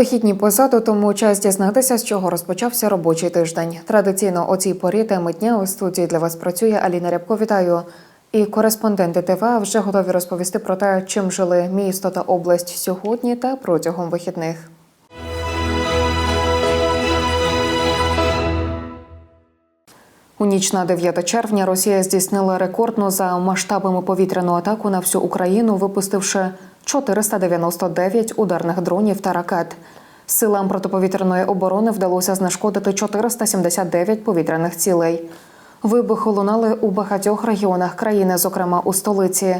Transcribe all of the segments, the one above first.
Вихідні позаду, тому час дізнатися, з чого розпочався робочий тиждень. Традиційно о цій порі теми дня у студії для вас працює Аліна Рябко. Вітаю. І кореспонденти ТВА вже готові розповісти про те, чим жили місто та область сьогодні та протягом вихідних. У ніч на 9 червня Росія здійснила рекордну за масштабами повітряну атаку на всю Україну, випустивши 499 ударних дронів та ракет. Силам протиповітряної оборони вдалося знешкодити 479 повітряних цілей. Вибухи лунали у багатьох регіонах країни, зокрема у столиці.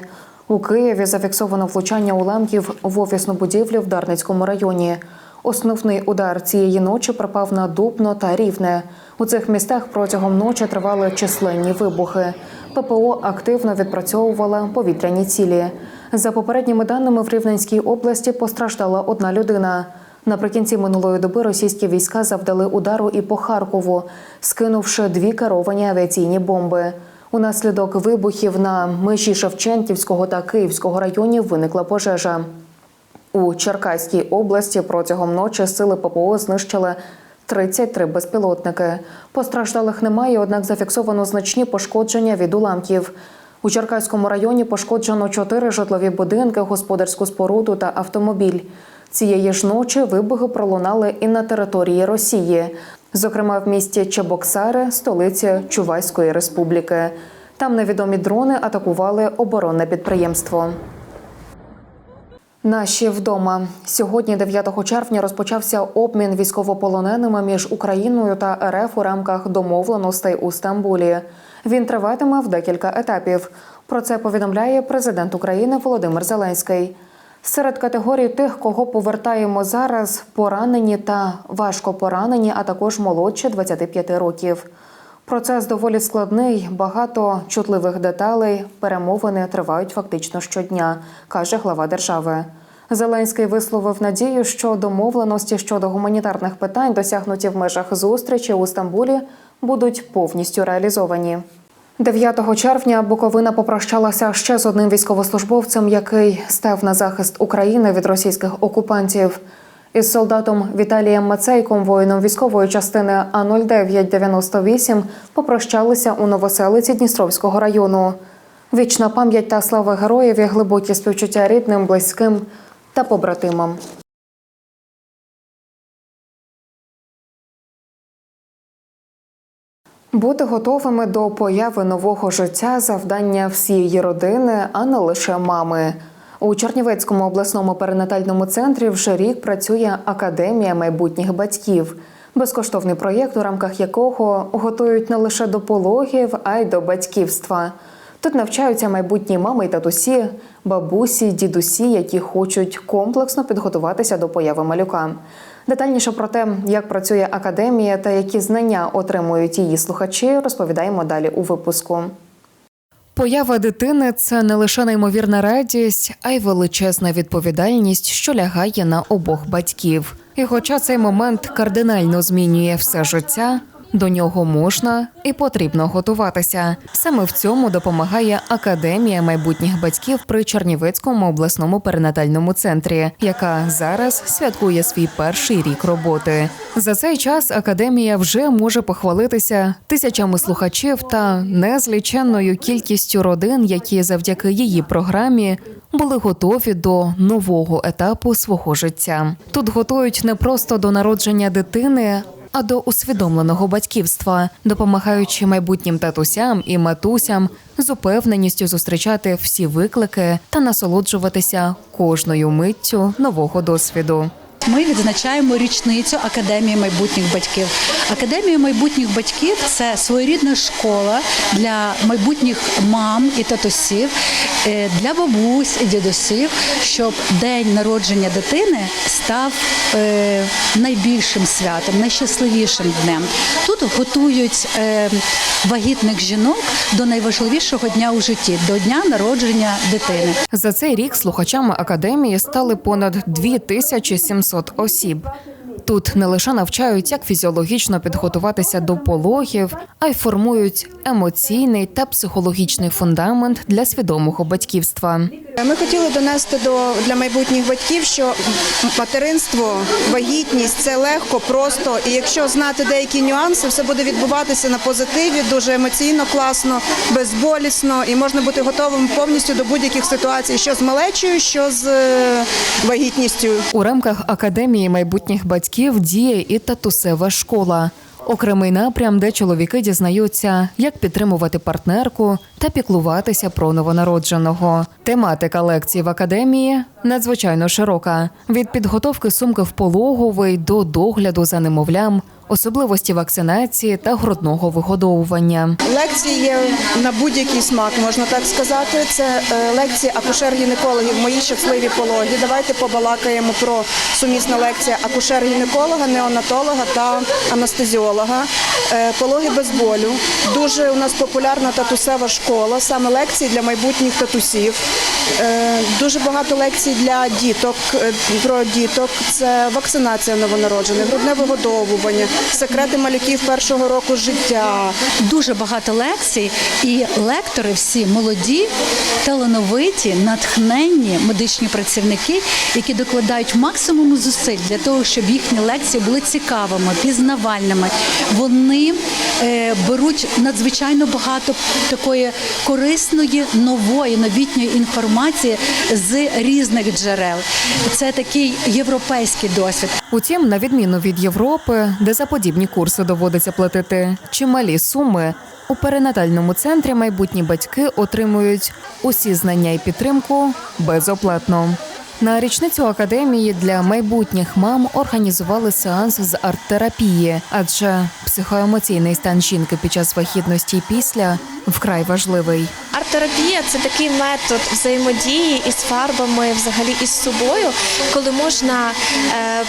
У Києві зафіксовано влучання уламків в офісну будівлю в Дарницькому районі. Основний удар цієї ночі припав на Дубно та Рівне. У цих містах протягом ночі тривали численні вибухи. ППО активно відпрацьовувала повітряні цілі. За попередніми даними в Рівненській області постраждала одна людина. Наприкінці минулої доби російські війська завдали удару і по Харкову, скинувши дві керовані авіаційні бомби. Унаслідок вибухів на межі Шевченківського та Київського районів виникла пожежа. У Черкаській області протягом ночі сили ППО знищили 33 безпілотники. Постраждалих немає, однак зафіксовано значні пошкодження від уламків. У Черкаському районі пошкоджено чотири житлові будинки, господарську споруду та автомобіль. Цієї ж ночі вибухи пролунали і на території Росії, зокрема в місті Чебоксари, столиці Чувайської республіки. Там невідомі дрони атакували оборонне підприємство. Наші вдома сьогодні, 9 червня, розпочався обмін військовополоненими між Україною та РФ у рамках домовленостей у Стамбулі. Він триватиме в декілька етапів. Про це повідомляє президент України Володимир Зеленський. Серед категорій тих, кого повертаємо зараз, поранені та важко поранені, а також молодші 25 років. Процес доволі складний, багато чутливих деталей. Перемовини тривають фактично щодня, каже глава держави. Зеленський висловив надію, що домовленості щодо гуманітарних питань, досягнуті в межах зустрічі у Стамбулі, будуть повністю реалізовані. 9 червня Буковина попрощалася ще з одним військовослужбовцем, який став на захист України від російських окупантів. Із солдатом Віталієм Мацейком, воїном військової частини А 0998 попрощалися у новоселиці Дністровського району. Вічна пам'ять та слава героїв і глибокі співчуття рідним, близьким та побратимам. Бути готовими до появи нового життя завдання всієї родини, а не лише мами. У Чернівецькому обласному перинатальному центрі вже рік працює академія майбутніх батьків. Безкоштовний проєкт, у рамках якого готують не лише до пологів, а й до батьківства. Тут навчаються майбутні мами й татусі, бабусі, дідусі, які хочуть комплексно підготуватися до появи малюка. Детальніше про те, як працює академія та які знання отримують її слухачі, розповідаємо далі у випуску. Поява дитини це не лише неймовірна радість, а й величезна відповідальність, що лягає на обох батьків. І хоча цей момент кардинально змінює все життя, до нього можна і потрібно готуватися. Саме в цьому допомагає академія майбутніх батьків при Чернівецькому обласному перинатальному центрі, яка зараз святкує свій перший рік роботи. За цей час академія вже може похвалитися тисячами слухачів та незліченною кількістю родин, які завдяки її програмі були готові до нового етапу свого життя. Тут готують не просто до народження дитини. А до усвідомленого батьківства, допомагаючи майбутнім татусям і матусям з упевненістю зустрічати всі виклики та насолоджуватися кожною миттю нового досвіду. Ми відзначаємо річницю Академії майбутніх батьків. Академія майбутніх батьків це своєрідна школа для майбутніх мам і татусів, е, для бабусь і дідусів, щоб день народження дитини став е, найбільшим святом, найщасливішим днем. Тут готують е, вагітних жінок до найважливішого дня у житті до дня народження дитини. За цей рік слухачами академії стали понад 2700 осіб. Тут не лише навчають, як фізіологічно підготуватися до пологів, а й формують емоційний та психологічний фундамент для свідомого батьківства. Ми хотіли донести до для майбутніх батьків, що материнство, вагітність це легко, просто. І якщо знати деякі нюанси, все буде відбуватися на позитиві, дуже емоційно, класно, безболісно, і можна бути готовим повністю до будь-яких ситуацій, що з малечою, що з е, вагітністю. У рамках академії майбутніх батьків діє і татусева школа. Окремий напрям, де чоловіки дізнаються, як підтримувати партнерку та піклуватися про новонародженого. Тематика лекцій в академії надзвичайно широка: від підготовки сумки в пологовий до догляду за немовлям, особливості вакцинації та грудного вигодовування. Лекції на будь-який смак, можна так сказати. Це е, лекції акушер-гінекологів Мої щасливі пологи. Давайте побалакаємо про сумісна лекція акушер-гінеколога, неонатолога та анестезіолога. Е, Пологи без болю. Дуже у нас популярна татусева школа, саме лекції для майбутніх татусів. Е, Дуже багато лекцій для діток е, про діток. Це вакцинація новонароджених, грудне вигодовування, секрети малюків першого року життя. Дуже багато лекцій, і лектори всі молоді, талановиті, натхненні медичні працівники, які докладають максимум зусиль для того, щоб їхні лекції були цікавими, пізнавальними. Вони е, беруть надзвичайно багато такої корисної, нової, новітньої інформації з різних джерел. Це такий європейський досвід. Утім, на відміну від Європи, де за подібні курси доводиться платити чималі суми, у перинатальному центрі майбутні батьки отримують усі знання і підтримку безоплатно. На річницю академії для майбутніх мам організували сеанс з арт-терапії, адже психоемоційний стан жінки під час вагітності і після вкрай важливий. Арт-терапія це такий метод взаємодії із фарбами, взагалі із собою, коли можна е,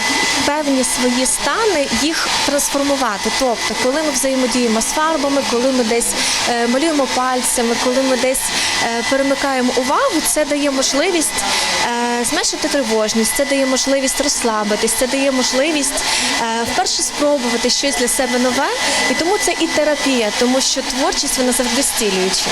певні свої стани їх трансформувати. Тобто, коли ми взаємодіємо з фарбами, коли ми десь е, малюємо пальцями, коли ми десь е, перемикаємо увагу, це дає можливість е, зменшити тривожність, це дає можливість розслабитись, це дає можливість е, вперше спробувати щось для себе нове. І тому це і терапія, тому що творчість вона завжди зцілююча.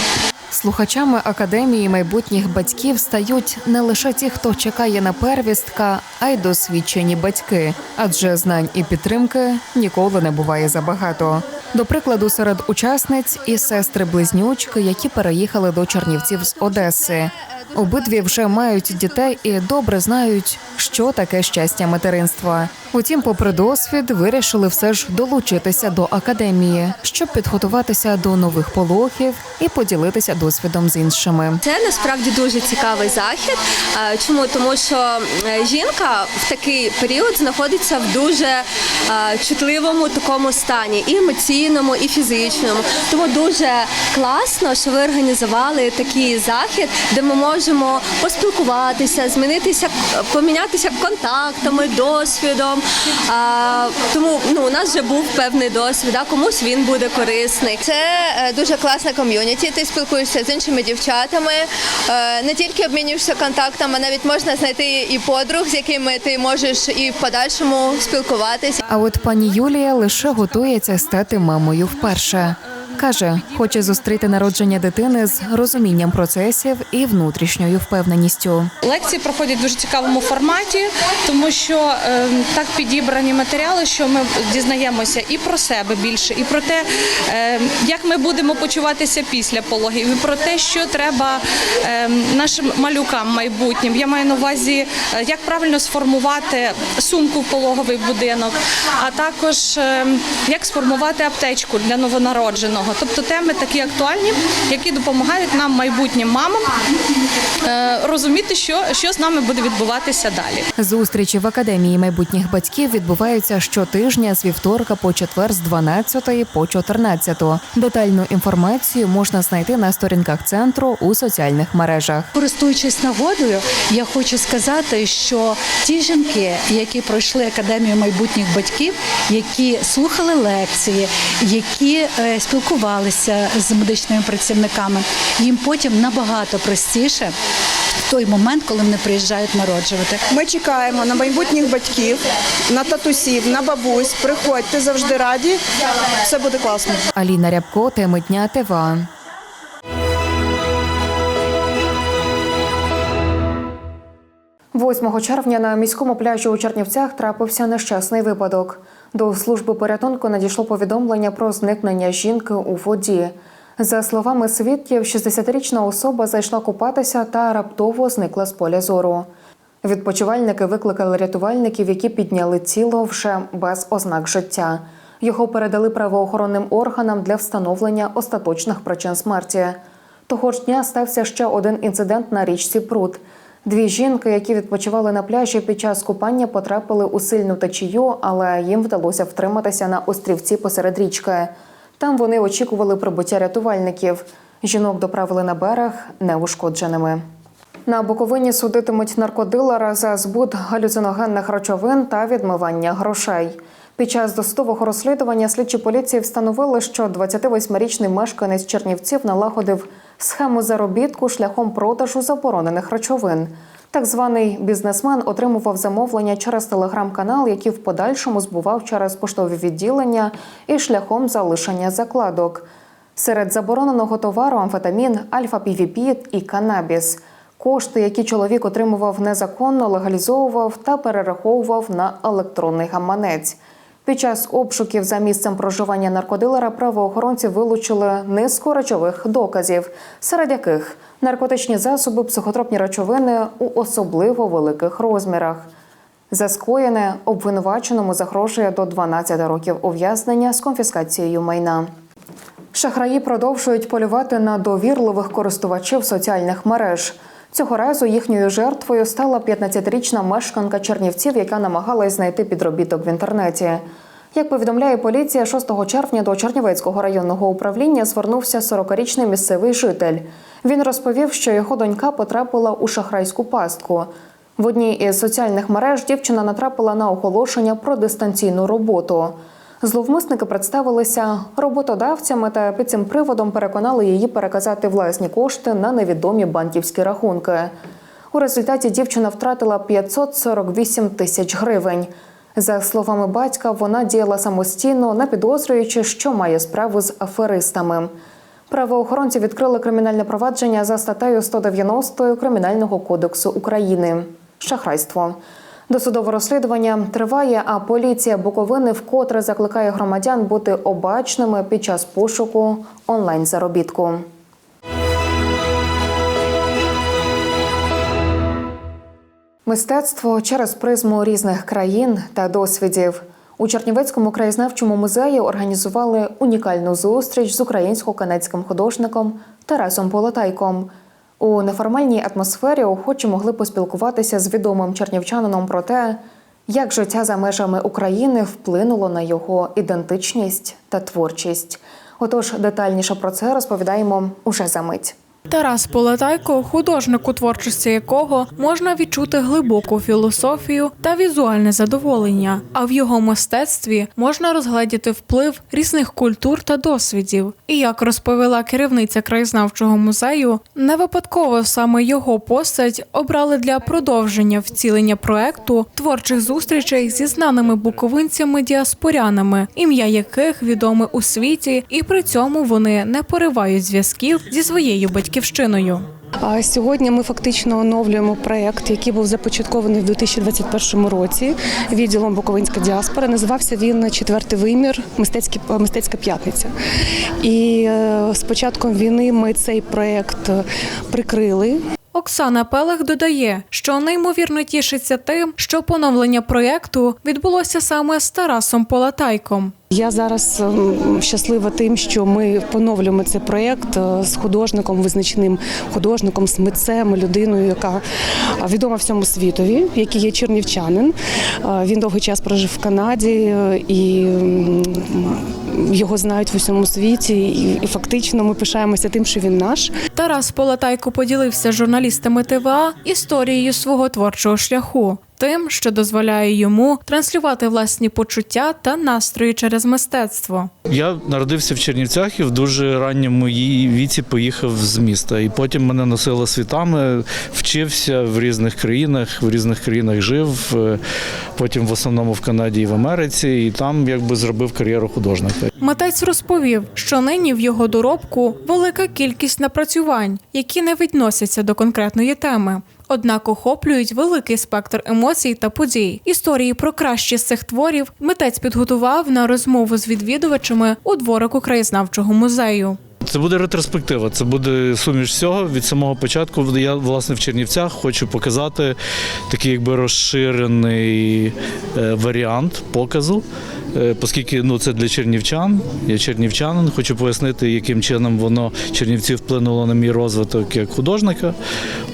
Слухачами академії майбутніх батьків стають не лише ті, хто чекає на первістка, а й досвідчені батьки, адже знань і підтримки ніколи не буває забагато. До прикладу, серед учасниць і сестри-близнючки, які переїхали до Чернівців з Одеси. Обидві вже мають дітей і добре знають, що таке щастя материнства. Утім, попри досвід, вирішили все ж долучитися до академії, щоб підготуватися до нових пологів і поділитися досвідом з іншими. Це насправді дуже цікавий захід. Чому? Тому що е, жінка в такий період знаходиться в дуже чутливому такому стані, і емоційному, і фізичному. Тому дуже класно, що ви організували такий захід, де ми можемо поспілкуватися, змінитися, помінятися контактами, досвідом. А, Тому ну, у нас вже був певний досвід, а комусь він буде корисний. Це е, дуже класна ком'юніті. Ти спілкуєшся з іншими дівчатами, е, не тільки обмінюєшся контактами, навіть можна знайти і подруг, з якими ти можеш і в подальшому спілкуватися. А от пані Юлія лише готується стати мамою вперше. Каже, хоче зустріти народження дитини з розумінням процесів і внутрішньою впевненістю. Лекції проходять в дуже цікавому форматі, тому що е, так підібрані матеріали, що ми дізнаємося і про себе більше, і про те, е, як ми будемо почуватися після пологів, і про те, що треба е, нашим малюкам майбутнім. Я маю на увазі, е, як правильно сформувати сумку в пологовий будинок, а також е, як сформувати аптечку для новонародженого. Тобто теми такі актуальні, які допомагають нам, майбутнім мамам, е, розуміти, що, що з нами буде відбуватися далі. Зустрічі в академії майбутніх батьків відбуваються щотижня з вівторка по четвер з 12 по 14. Детальну інформацію можна знайти на сторінках центру у соціальних мережах. Користуючись нагодою, я хочу сказати, що ті жінки, які пройшли академію майбутніх батьків, які слухали лекції, які е, спілкувалися з медичними працівниками, їм потім набагато простіше в той момент, коли вони приїжджають народжувати. Ми чекаємо на майбутніх батьків, на татусів, на бабусь. Приходьте завжди раді. Все буде класно. Аліна Рябко, теми дня ТВА. 8 червня на міському пляжі у Чернівцях трапився нещасний випадок. До служби порятунку надійшло повідомлення про зникнення жінки у воді. За словами свідків, 60-річна особа зайшла купатися та раптово зникла з поля зору. Відпочивальники викликали рятувальників, які підняли тіло вже без ознак життя. Його передали правоохоронним органам для встановлення остаточних причин смерті. Того ж дня стався ще один інцидент на річці Прут. Дві жінки, які відпочивали на пляжі під час купання, потрапили у сильну течію, але їм вдалося втриматися на острівці посеред річки. Там вони очікували прибуття рятувальників. Жінок доправили на берег неушкодженими. На Буковині судитимуть наркодилера за збут галюциногенних речовин та відмивання грошей. Під час досудового розслідування слідчі поліції встановили, що 28-річний мешканець Чернівців налагодив схему заробітку шляхом продажу заборонених речовин. Так званий бізнесмен отримував замовлення через телеграм-канал, який в подальшому збував через поштові відділення і шляхом залишення закладок. Серед забороненого товару амфетамін, альфа-півіпід і канабіс. Кошти, які чоловік отримував незаконно, легалізовував та перераховував на електронний гаманець. Під час обшуків за місцем проживання наркодилера правоохоронці вилучили низку речових доказів, серед яких наркотичні засоби, психотропні речовини у особливо великих розмірах. За скоєне обвинуваченому загрожує до 12 років ув'язнення з конфіскацією майна. Шахраї продовжують полювати на довірливих користувачів соціальних мереж. Цього разу їхньою жертвою стала 15-річна мешканка Чернівців, яка намагалась знайти підробіток в інтернеті. Як повідомляє поліція, 6 червня до Чернівецького районного управління звернувся 40-річний місцевий житель. Він розповів, що його донька потрапила у шахрайську пастку. В одній із соціальних мереж дівчина натрапила на оголошення про дистанційну роботу. Зловмисники представилися роботодавцями та під цим приводом переконали її переказати власні кошти на невідомі банківські рахунки. У результаті дівчина втратила 548 тисяч гривень. За словами батька, вона діяла самостійно, не підозрюючи, що має справу з аферистами. Правоохоронці відкрили кримінальне провадження за статтею 190 Кримінального кодексу України шахрайство. Досудове розслідування триває, а поліція Буковини вкотре закликає громадян бути обачними під час пошуку онлайн заробітку. Мистецтво через призму різних країн та досвідів. У Чернівецькому краєзнавчому музеї організували унікальну зустріч з українсько-канадським художником Тарасом Полотайком. У неформальній атмосфері охочі могли поспілкуватися з відомим чернівчанином про те, як життя за межами України вплинуло на його ідентичність та творчість. Отож, детальніше про це розповідаємо уже за мить. Тарас Полетайко, художник, у творчості якого можна відчути глибоку філософію та візуальне задоволення. А в його мистецтві можна розгледіти вплив різних культур та досвідів. І як розповіла керівниця краєзнавчого музею, не випадково саме його постать обрали для продовження вцілення проекту творчих зустрічей зі знаними буковинцями-діаспорянами, ім'я яких відоме у світі, і при цьому вони не поривають зв'язків зі своєю батьківщиною. А Сьогодні ми фактично оновлюємо проект, який був започаткований в 2021 році відділом Буковинська діаспора. Називався він Четвертий вимір мистецькі мистецька п'ятниця. І е, з початком війни ми цей проект прикрили. Оксана Пелех додає, що неймовірно тішиться тим, що поновлення проєкту відбулося саме з Тарасом Полатайком. Я зараз ем, щаслива тим, що ми поновлюємо цей проєкт е, з художником, визначеним художником, з митцем, людиною, яка е, відома всьому світові, який є чернівчанин. Е, Він довгий час прожив в Канаді і його знають в усьому світі. І, фактично ми пишаємося тим, що він наш. Тарас Полатайко поділився з журналістами ТВА історією свого творчого шляху. Тим, що дозволяє йому транслювати власні почуття та настрої через мистецтво. Я народився в Чернівцях і в дуже ранньому її віці поїхав з міста. І потім мене носило світами, вчився в різних країнах, в різних країнах жив. е, Потім в основному в Канаді і в Америці, і там якби зробив кар'єру художника. Митець розповів, що нині в його доробку велика кількість напрацювань, які не відносяться до конкретної теми. Однак охоплюють великий спектр емоцій та подій. Історії про кращі з цих творів митець підготував на розмову з відвідувачами у дворику краєзнавчого музею. Це буде ретроспектива, це буде суміш всього від самого початку. Я власне в Чернівцях хочу показати такий якби розширений е, варіант показу. е, Оскільки ну це для чернівчан, я чернівчанин, хочу пояснити, яким чином воно Чернівці вплинуло на мій розвиток як художника.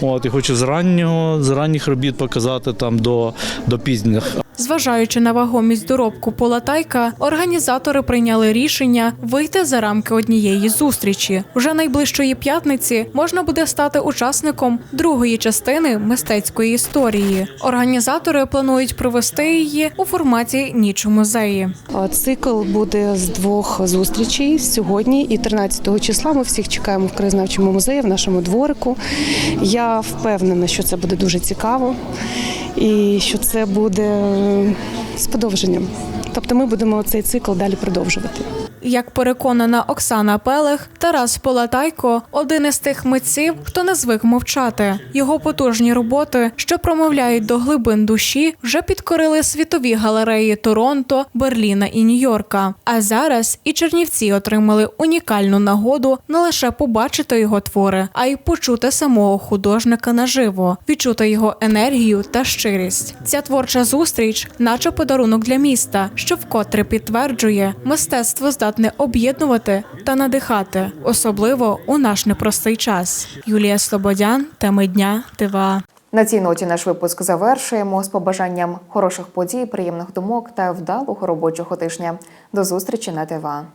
От і хочу з раннього, з ранніх робіт показати там до, до пізніх. Зважаючи на вагомість доробку Полатайка, організатори прийняли рішення вийти за рамки однієї зустрічі. Вже найближчої п'ятниці можна буде стати учасником другої частини мистецької історії. Організатори планують провести її у форматі ніч у музеї. Цикл буде з двох зустрічей сьогодні і 13 числа. Ми всіх чекаємо в краєзнавчому музеї в нашому дворику. Я впевнена, що це буде дуже цікаво і що це буде з подовженням. Тобто ми будемо цей цикл далі продовжувати. Як переконана Оксана Пелех, Тарас Полатайко один із тих митців, хто не звик мовчати. Його потужні роботи, що промовляють до глибин душі, вже підкорили світові галереї Торонто, Берліна і Нью-Йорка. А зараз і Чернівці отримали унікальну нагоду не лише побачити його твори, а й почути самого художника наживо, відчути його енергію та щирість. Ця творча зустріч, наче подарунок для міста, що вкотре підтверджує, мистецтво здатне об'єднувати та надихати, особливо у наш непростий час. Юлія Слободян, теми дня, ТВА. На цій ноті наш випуск завершуємо з побажанням хороших подій, приємних думок та вдалого робочого тижня. До зустрічі на ТВА.